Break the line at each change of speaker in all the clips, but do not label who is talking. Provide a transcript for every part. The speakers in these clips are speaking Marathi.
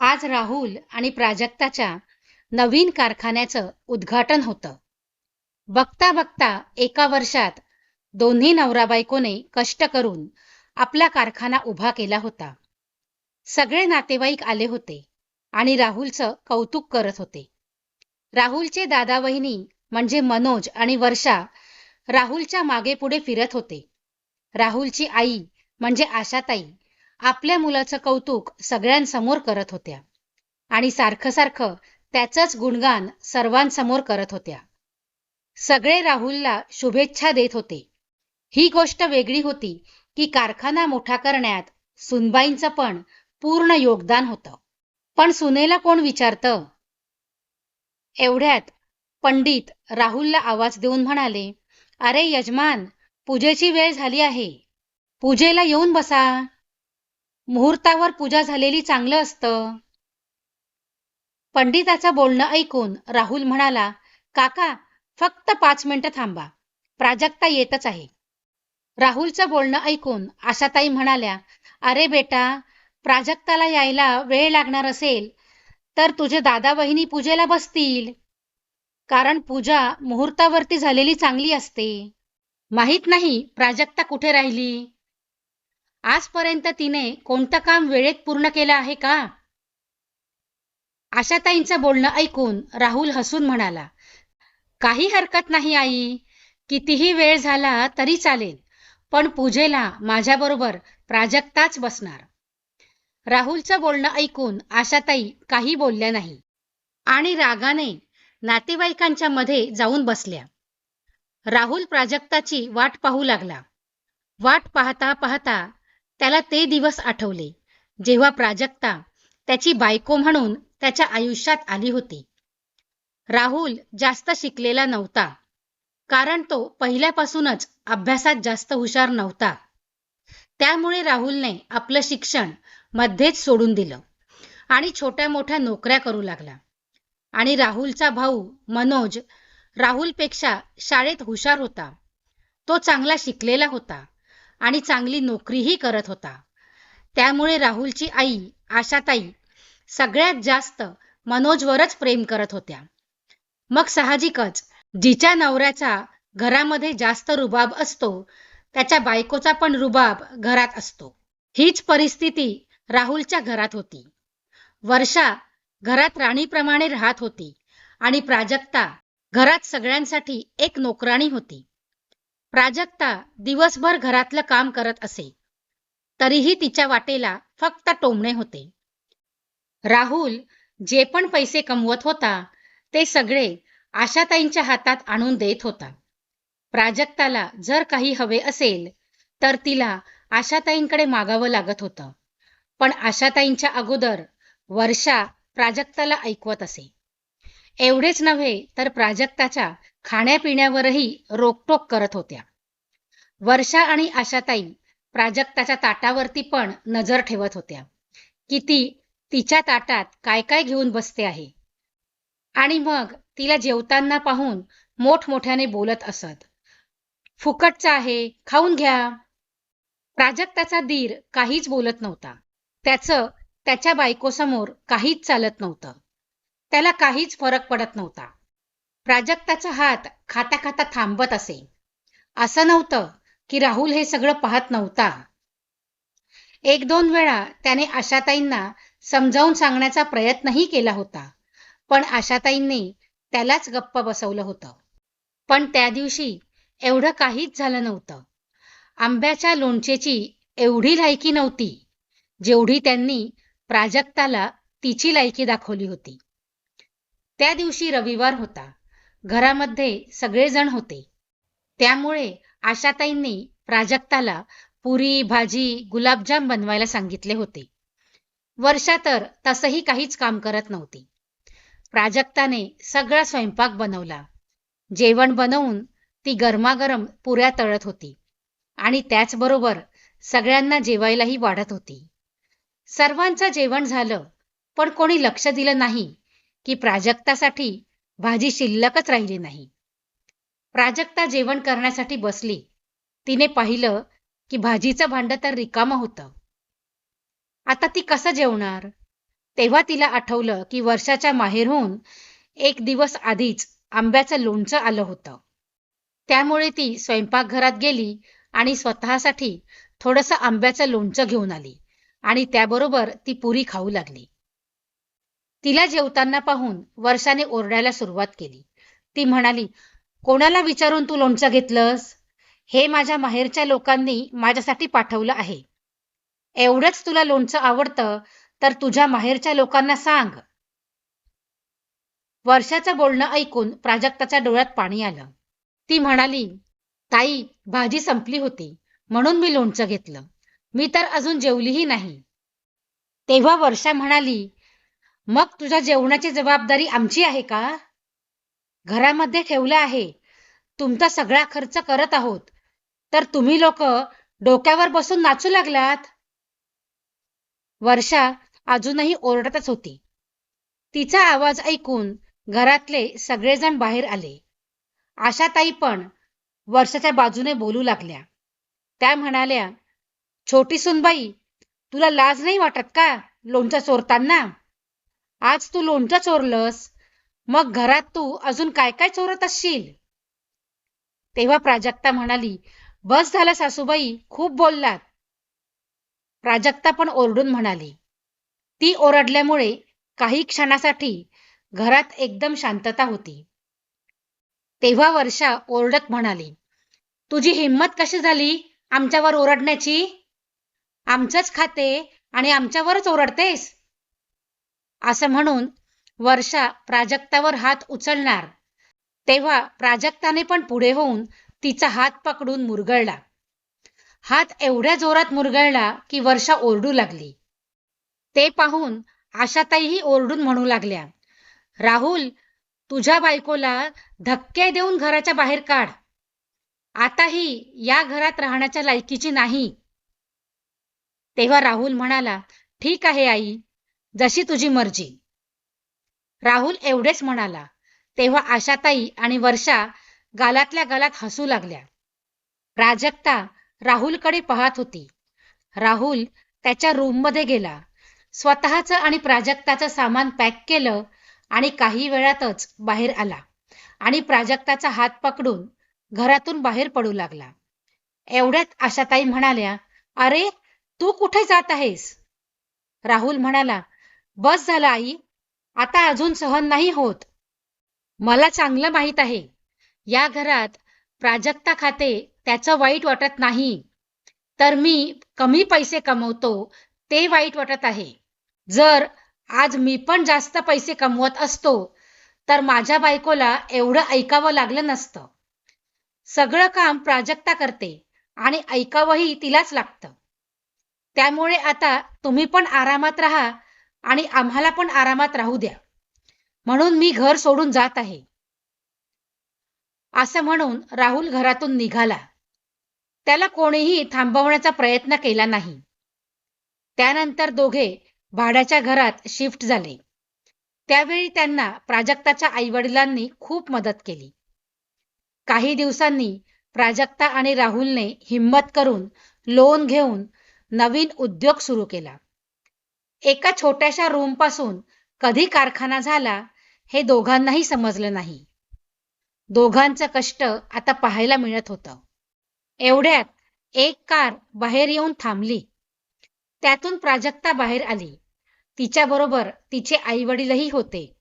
आज राहुल आणि प्राजक्ताच्या नवीन कारखान्याचं उद्घाटन होतं. बघता बघता एका वर्षात दोन्ही नवरा बायकोने कष्ट करून आपला कारखाना उभा केला होता. सगळे नातेवाईक आले होते आणि राहुलचं कौतुक करत होते. राहुलचे दादा वहिनी म्हणजे मनोज आणि वर्षा राहुलच्या मागे पुढे फिरत होते. राहुलची आई म्हणजे आशाताई आपल्या मुलाचं कौतुक सगळ्यांसमोर करत होत्या. आणि सारखं सारखं त्याचंच गुणगान सर्वांसमोर करत होत्या. सगळे राहुलला शुभेच्छा देत होते. ही गोष्ट वेगळी होती की कारखाना मोठा करण्यात सुनबाईंचं पण पूर्ण योगदान होतं. पण सुनेला कोण विचारतं? एवढ्यात पंडित राहुलला आवाज देऊन म्हणाले अरे यजमान पूजेची वेळ झाली आहे. पूजेला येऊन बसा. मुहूर्तावर पूजा झालेली चांगलं असतं. पंडिताचं बोलणं ऐकून राहुल म्हणाला काका फक्त पाच मिनिटं थांबा. प्राजक्ता येतच आहे. राहुलचं बोलणं ऐकून आशाताई म्हणाल्या अरे बेटा प्राजक्ताला यायला वेळ लागणार असेल तर तुझे दादा बहिणी पूजेला बसतील. कारण पूजा मुहूर्तावरती झालेली चांगली असते. माहीत नाही प्राजक्ता कुठे राहिली? आजपर्यंत तिने कोणतं काम वेळेत पूर्ण केलं आहे का? आशाताईंचं बोलणं ऐकून राहुल हसून म्हणाला काही हरकत नाही आई. कितीही वेळ झाला तरी चालेल पण पूजेला माझ्याबरोबर प्राजक्ताच बसणार. राहुलचं बोलणं ऐकून आशाताई काही बोलल्या नाही आणि रागाने नातेवाईकांच्या मध्ये जाऊन बसल्या. राहुल प्राजक्ताची वाट पाहू लागला. वाट पाहता पाहता त्याला ते दिवस आठवले. जेव्हा प्राजक्ता त्याची बायको म्हणून त्याच्या आयुष्यात आली होती. राहुल जास्त शिकलेला नव्हता. कारण तो पहिल्यापासूनच अभ्यासात जास्त हुशार नव्हता. त्यामुळे राहुलने आपलं शिक्षण मध्येच सोडून दिलं आणि छोट्या मोठ्या नोकऱ्या करू लागला. आणि राहुलचा भाऊ मनोज राहुलपेक्षा शाळेत हुशार होता. तो चांगला शिकलेला होता. आणि चांगली नोकरीही करत होता. त्यामुळे राहुलची आई आशाताई सगळ्यात जास्त मनोजवरच प्रेम करत होत्या. मग साहजिकच जिच्या नवऱ्याचा घरामध्ये जास्त रुबाब असतो त्याच्या बायकोचा पण रुबाब घरात असतो. हीच परिस्थिती राहुलच्या घरात होती. वर्षा घरात राणीप्रमाणे राहत होती आणि प्राजक्ता घरात सगळ्यांसाठी एक नोकराणी होती. प्राजक्ता दिवसभर घरातलं काम करत असे. तरीही तिच्या वाटेला फक्त टोमणे होते. राहुल जे पण पैसे कमवत होता ते सगळे आशाताईंच्या हातात आणून देत होता. प्राजक्ताला जर काही हवे असेल तर तिला आशाताईंकडे मागावं लागत होतं. पण आशाताईंच्या अगोदर वर्षा प्राजक्ताला ऐकवत असे. एवढेच नव्हे तर प्राजक्ताच्या खाण्यापिण्यावरही रोकटोक करत होत्या. वर्षा आणि आशाताई प्राजक्ताच्या ताटावरती पण नजर ठेवत होत्या. की ती तिच्या ताटात काय काय घेऊन बसते आहे? आणि मग तिला जेवताना पाहून मोठमोठ्याने बोलत असत. फुकटचा आहे खाऊन घ्या. प्राजक्ताचा दीर काहीच बोलत नव्हता. त्याचं त्याच्या बायकोसमोर काहीच चालत नव्हतं. त्याला काहीच फरक पडत नव्हता. प्राजक्ताचा हात खाता खाता थांबत असे. असं नव्हतं की राहुल हे सगळं पाहत नव्हता. एक दोन वेळा त्याने आशाताईंना समजावून सांगण्याचा प्रयत्नही केला होता पण आशाताईंनी त्यालाच गप्प बसवलं होतं. पण त्या दिवशी एवढं काहीच झालं नव्हतं. आंब्याच्या लोणचेची एवढी लायकी नव्हती जेवढी त्यांनी प्राजक्ताला तिची लायकी दाखवली होती. त्या दिवशी रविवार होता. घरामध्ये सगळेजण होते. त्यामुळे आशाताईंनी प्राजक्ताला पुरी भाजी गुलाबजाम बनवायला सांगितले होते. वर्षा तर तसंही काहीच काम करत नव्हती. प्राजक्ताने सगळा स्वयंपाक बनवला. जेवण बनवून ती गरमागरम पुऱ्या तळत होती आणि त्याचबरोबर सगळ्यांना जेवायलाही वाढत होती. सर्वांचं जेवण झालं पण कोणी लक्ष दिलं नाही की प्राजक्तासाठी भाजी शिल्लकच राहिली नाही. प्राजक्ता जेवण करण्यासाठी बसली. तिने पाहिलं की भाजीचं भांड तर रिकामं होतं. आता ती कसं जेवणार? तेव्हा तिला आठवलं की वर्षाच्या माहेरहून एक दिवस आधीच आंब्याचं लोणचं आलं होतं. त्यामुळे ती स्वयंपाकघरात गेली आणि स्वतःसाठी थोडंसं आंब्याचं लोणचं घेऊन आली आणि त्याबरोबर ती पुरी खाऊ लागली. तिला जेवताना पाहून वर्षाने ओरडायला सुरुवात केली. ती म्हणाली कोणाला विचारून तू लोणचं घेतलंस? हे माझ्या माहेरच्या लोकांनी माझ्यासाठी पाठवलं आहे. एवढंच तुला लोणचं आवडतं तर तुझ्या माहेरच्या लोकांना सांग. वर्षाचं बोलणं ऐकून प्राजक्ताच्या डोळ्यात पाणी आलं. ती म्हणाली ताई भाजी संपली होती म्हणून मी लोणचं घेतलं. मी तर अजून जेवलीही नाही. तेव्हा वर्षा म्हणाली मग तुझ्या जेवणाची जबाबदारी आमची आहे का? घरामध्ये ठेवलं आहे. तुमचा सगळा खर्च करत आहोत. तर तुम्ही लोक डोक्यावर बसून नाचू लागलात. वर्षा अजूनही ओरडतच होती. तिचा आवाज ऐकून घरातले सगळेजण बाहेर आले. आशाताई पण वर्षाच्या बाजूने बोलू लागल्या. त्या म्हणाल्या छोटी सुनबाई तुला लाज नाही वाटत का लोणचं चोरताना? आज तू लोणचं चोरलंस. मग घरात तू अजून काय काय चोरत असशील? तेव्हा प्राजक्ता म्हणाली बस झालं सासूबाई खूप बोललात. प्राजक्ता पण ओरडून म्हणाली ती ओरडल्यामुळे काही क्षणासाठी घरात एकदम शांतता होती. तेव्हा वर्षा ओरडत म्हणाली तुझी हिंमत कशी झाली आमच्यावर ओरडण्याची? आमचंच खाते आणि आमच्यावरच ओरडतेस. असं म्हणून वर्षा प्राजक्तावर हात उचलणार. तेव्हा प्राजक्ताने पण पुढे होऊन तिचा हात पकडून मुरगळला. हात एवढ्या जोरात मुरगळला की वर्षा ओरडू लागली. ते पाहून आशाताईही ओरडून म्हणू लागल्या राहुल तुझ्या बायकोला धक्के देऊन घराच्या बाहेर काढ. आता ही या घरात राहण्याच्या लायकीची नाही. तेव्हा राहुल म्हणाला ठीक आहे आई जशी तुझी मर्जी. राहुल एवढेच म्हणाला तेव्हा आशाताई आणि वर्षा गालातल्या गालात हसू लागल्या. प्राजक्ता राहुलकडे पाहत होती. राहुल त्याच्या रूममध्ये गेला. स्वतःचं आणि प्राजक्ताचं सामान पॅक केलं आणि काही वेळातच बाहेर आला आणि प्राजक्ताचा हात पकडून घरातून बाहेर पडू लागला. एवढ्यात आशाताई म्हणाल्या अरे तू कुठे जात आहेस? राहुल म्हणाला बस झालं आई. आता अजून सहन नाही होत. मला चांगलं माहीत आहे. या घरात प्राजक्ता खाते त्याचं वाईट वाटत नाही. तर मी कमी पैसे कमवतो ते वाईट वाटत आहे. जर आज मी पण जास्त पैसे कमवत असतो तर माझ्या बायकोला एवढं ऐकावं लागलं नसतं. सगळं काम प्राजक्ता करते आणि ऐकावंही तिलाच लागतं. त्यामुळे आता तुम्ही पण आरामात राहा आणि आम्हाला पण आरामात राहू द्या. म्हणून मी घर सोडून जात आहे. असं म्हणून राहुल घरातून निघाला. त्याला कोणीही थांबवण्याचा प्रयत्न केला नाही. त्यानंतर दोघे भाड्याच्या घरात शिफ्ट झाले. त्यावेळी त्यांना प्राजक्ताच्या आईवडिलांनी खूप मदत केली. काही दिवसांनी प्राजक्ता आणि राहुलने हिंमत करून लोन घेऊन नवीन उद्योग सुरू केला. एका छोट्याशा रूमपासून कधी कारखाना झाला हे दोघांनाही समजलं नाही. दोघांचं कष्ट आता पाहायला मिळत होतं. एवढ्यात एक कार बाहेर येऊन थांबली. त्यातून प्राजक्ता बाहेर आली. तिच्याबरोबर तिचे आईवडीलही होते.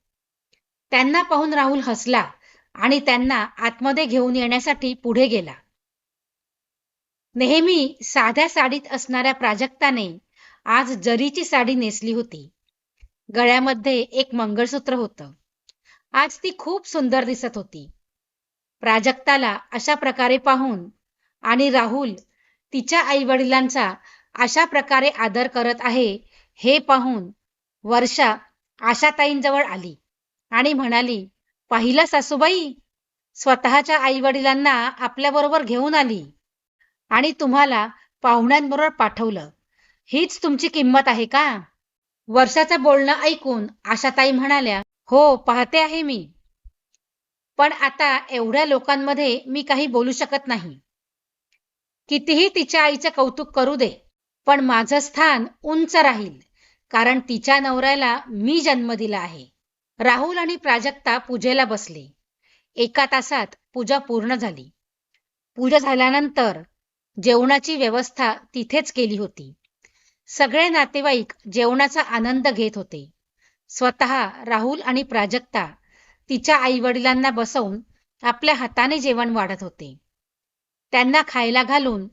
त्यांना पाहून राहुल हसला आणि त्यांना आतमध्ये घेऊन येण्यासाठी पुढे गेला. नेहमी साध्या साडीत असणाऱ्या प्राजक्ताने आज जरीची साडी नेसली होती. गळ्यामध्ये एक मंगळसूत्र होतं. आज ती खूप सुंदर दिसत होती. प्राजक्ताला अशा प्रकारे पाहून आणि राहुल तिच्या आईवडिलांचा अशा प्रकारे आदर करत आहे हे पाहून वर्षा आशाताईंजवळ आली आणि म्हणाली पाहिलं सासूबाई स्वतःच्या आईवडिलांना आपल्याबरोबर घेऊन आली आणि तुम्हाला पाहुण्यांबरोबर पाठवलं. हीच तुमची किंमत आहे का? वर्षाचं बोलणं ऐकून आशाताई म्हणाल्या हो पाहते आहे मी. पण आता एवढ्या लोकांमध्ये मी काही बोलू शकत नाही. कितीही तिच्या आईचं कौतुक करू दे पण माझं स्थान उंच राहील कारण तिच्या नवऱ्याला मी जन्म दिला आहे. राहुल आणि प्राजक्ता पूजेला बसले. एका तासात पूजा पूर्ण झाली. पूजा झाल्यानंतर जेवणाची व्यवस्था तिथेच केली होती. सगळे नातेवाईक जेवणाचा आनंद घेत होते. स्वतः राहुल आणि प्राजक्ता तिच्या आईवडिलांना बसवून आपल्या हाताने जेवण वाढत होते. त्यांना खायला घालून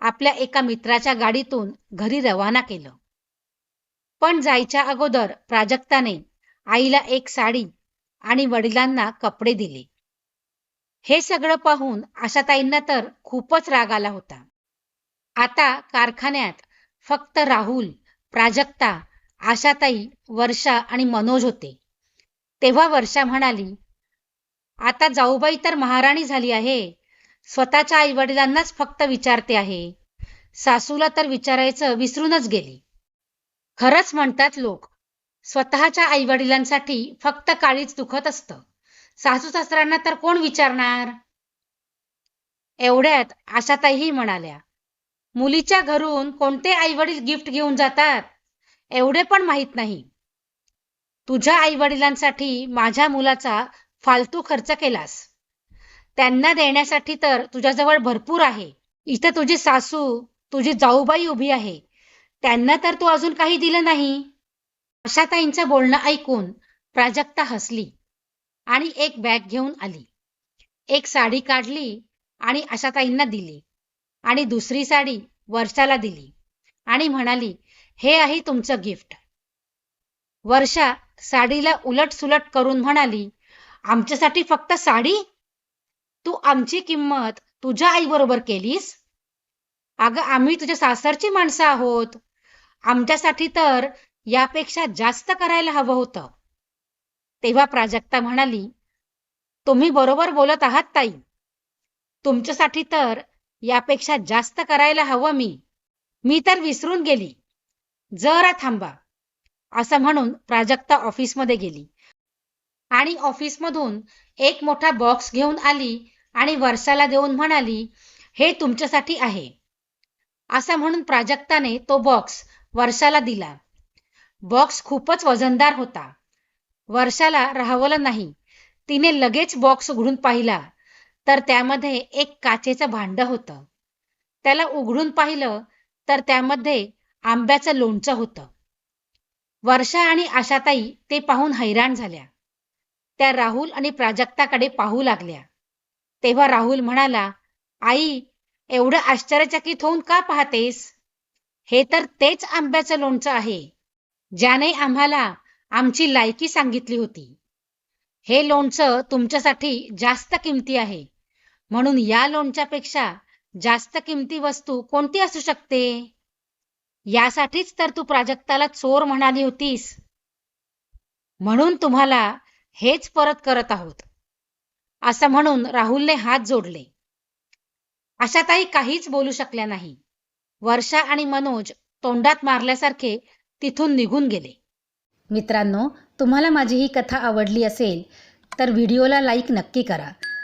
आपल्या एका मित्राच्या गाडीतून घरी रवाना केलं. पण जायच्या अगोदर प्राजक्ताने आईला एक साडी आणि वडिलांना कपडे दिले. हे सगळं पाहून आशाताईंना तर खूपच राग आला होता. आता कारखान्यात फक्त राहुल प्राजक्ता आशाताई वर्षा आणि मनोज होते. तेव्हा वर्षा म्हणाली आता जाऊबाई तर महाराणी झाली आहे. स्वतःच्या आई वडिलांनाच फक्त विचारते आहे. सासूला तर विचारायचं विसरूनच गेली. खरंच म्हणतात लोक स्वतःच्या आई वडिलांसाठी फक्त काळीच दुखत असतं. सासू सासऱ्यांना तर कोण विचारणार? एवढ्यात आशाताईही म्हणाल्या मुलीच्या घरून कोणते आई वडील गिफ्ट घेऊन जातात? एवढे पण माहीत नाही. तुझ्या आई वडिलांसाठी माझ्या मुलाचा फालतू खर्च केलास. त्यांना देण्यासाठी तर तुझ्याजवळ भरपूर आहे. इथं तुझी सासू तुझी जाऊबाई उभी आहे. त्यांना तर तू अजून काही दिलं नाही. आशाताईंचं बोलणं ऐकून प्राजक्ता हसली आणि एक बॅग घेऊन आली. एक साडी काढली आणि आशाताईंना दिली. आणि दुसरी साडी वर्षाला दिली. आणि म्हणाली हे आहे तुमचं गिफ्ट. वर्षा साडीला उलट सुलट करून म्हणाली आमच्यासाठी फक्त साडी? तू आमची किंमत तुझ्या आईबरोबर केलीस? अगं आम्ही तुझ्या सासरची माणसं आहोत. आमच्यासाठी तर यापेक्षा जास्त करायला हवं होतं. तेव्हा प्राजक्ता म्हणाली तुम्ही बरोबर बोलत आहात ताई. तुमच्यासाठी तर यापेक्षा जास्त करायला हवं मी. मी तर विसरून गेली. जरा थांबा. असं म्हणून प्राजक्ता ऑफिसमध्ये गेली. आणि ऑफिसमधून एक मोठा बॉक्स घेऊन आली आणि वर्षाला देऊन म्हणाली हे तुमच्यासाठी आहे. असं म्हणून प्राजक्ताने तो बॉक्स वर्षाला दिला. बॉक्स खूपच वजनदार होता. वर्षाला राहवलं नाही. तिने लगेच बॉक्स उघडून पाहिला. तर त्यामध्ये एक काचेचं भांड होतं. त्याला उघडून पाहिलं तर त्यामध्ये आंब्याचं लोणचं होतं. वर्षा आणि आशाताई ते पाहून हैराण झाल्या. त्या राहुल आणि प्राजक्ताकडे पाहू लागल्या. तेव्हा राहुल म्हणाला आई एवढं आश्चर्यचकित होऊन का पाहतेस? हे तर तेच आंब्याचं लोणचं आहे ज्याने आम्हाला आमची लायकी सांगितली होती. हे लोणचं तुमच्यासाठी जास्त किमती आहे. म्हणून या लोणच्यापेक्षा जास्त किमती वस्तू कोणती असू शकते? यासाठीच तर तू प्राजक्ताला चोर म्हणाली होतीस. म्हणून तुम्हाला हेच परत करत आहोत. असं म्हणून राहुलने हात जोडले. आशाताई काहीच बोलू शकल्या नाही. वर्षा आणि मनोज तोंडात मारल्यासारखे तिथून निघून गेले. मित्रांनो तुम्हाला माझी ही कथा आवडली असेल तर व्हिडिओला लाईक नक्की करा.